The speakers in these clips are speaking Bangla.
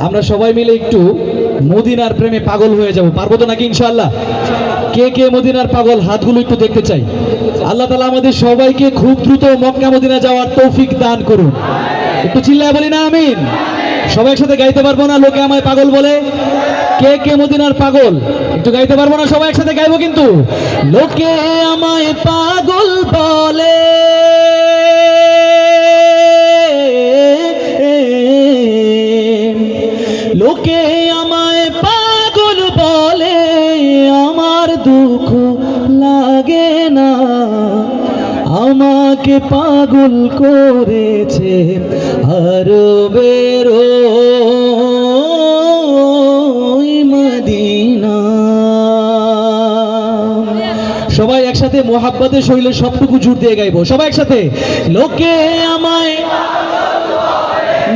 আমরা সবাই মিলে একটু মদিনার প্রেমে পাগল হয়ে যাব। পারব তো নাকি ইনশাল্লাহ কে কে মদিনার পাগল? হাতগুলো একটু দেখতে চাই। আল্লাহ তালা আমাদের সবাইকে খুব দ্রুত মক্কা মদিনা যাওয়ার তৌফিক দান করুন। একটু চিল্লায় বলি না, আমিন? সবাই একসাথে গাইতে পারব না? লোকে আমায় পাগল বলে। কে কে মদিনার পাগল? একটু গাইতে পারব না? সবাই একসাথে গাইবো কিন্তু। লোকে আমায় পাগল বলে। লোকে আমায় পাগল বলে, আমার দুঃখ লাগে না। আমাকে পাগল করেছে আরও বেরো সবাই একসাথে মোহাব্বতের শৈলের সবটুকু জোর দিয়ে গাইবো। সবাই একসাথে। লোকে আমায়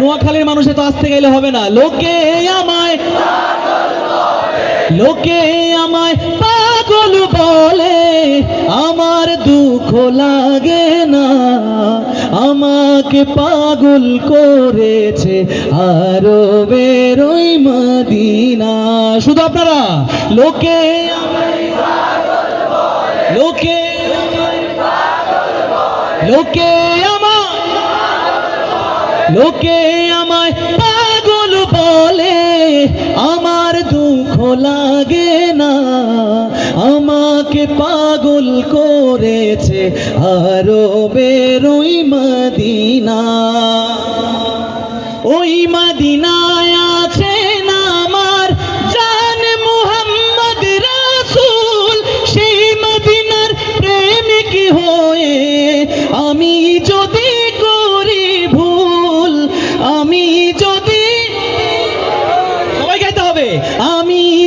নোয়াখালীর মানুষে তো আসতে গেলে হবে না। লোকে আমায় লোকে আমায় পাগল বলে। আমার দুঃখ লাগে না। আমাকে পাগল করেছে আরও বেরোই মদিনা। শুধু আপনারা, লোকে লোকে লোকে লোকে আমায় পাগল বলে, আমার দুঃখ লাগে না। আমাকে পাগল করেছে আরও বেরোই মদিনা। ওই মদিনায় আছে না আমার মুহাম্মদ সেই প্রেমিক হয়ে আমি যদি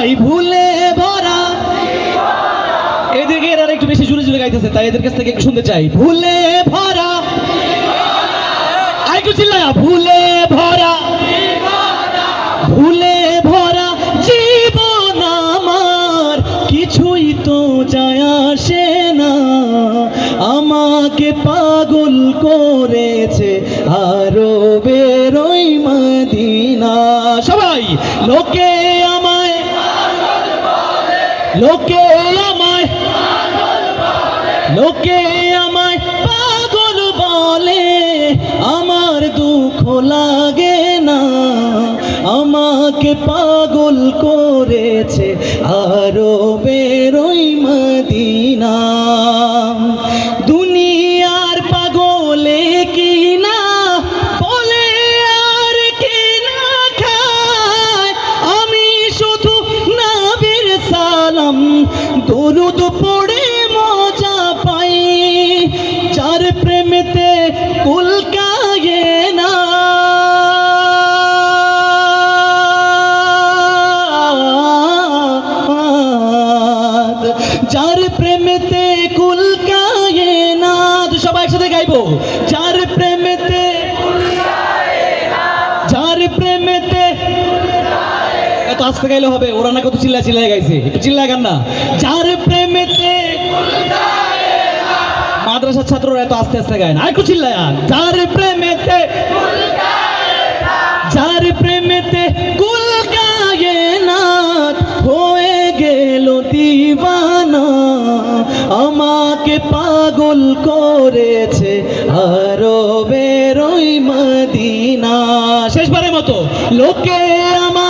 সবাই ভুলে ভরা। এদিকে এরা একটু বেশি জুড়ে জুড়ে গাইতেছে, তাই এদের কাছ থেকে একটু শুনতে চাই। ভুলে ভরা। আরেকটু চিল্লায়া, ভুলে ভরা। ভুলে ভরা জীবন আমার, কিছুই তো যায় আসে না। আমাকে পাগল করেছে আরও বেরোই মদিনা। সবাই, লোকে লোকে আমায় লোকে আমায় পাগল বলে, আমার দুঃখ লাগে না। আমাকে পাগল করেছে আরও বেরোই মদিনা দরুদ পড়ে মজা পাই, যার প্রেমেতে কুলকায়ে না। যার প্রেমেতে কুলকায়ে না। সবাই একসাথে গাইবো। আস্তে গাইলে হবে। ওরা না কত চিল্লা চিল্লায় গাইছে। একটু চিল্লা গান না। যার প্রেমেতে মাদ্রাসার ছাত্ররা এত আস্তে আস্তে গায় না। একটু চিল্লায় যার প্রেমেতে যার প্রেমেতে কুল গায়ে না হয়ে গেল দিবানা। আমাকে পাগল করেছে আরও বেরোই মদিনা। শেষবারের মতো লোকে আমায়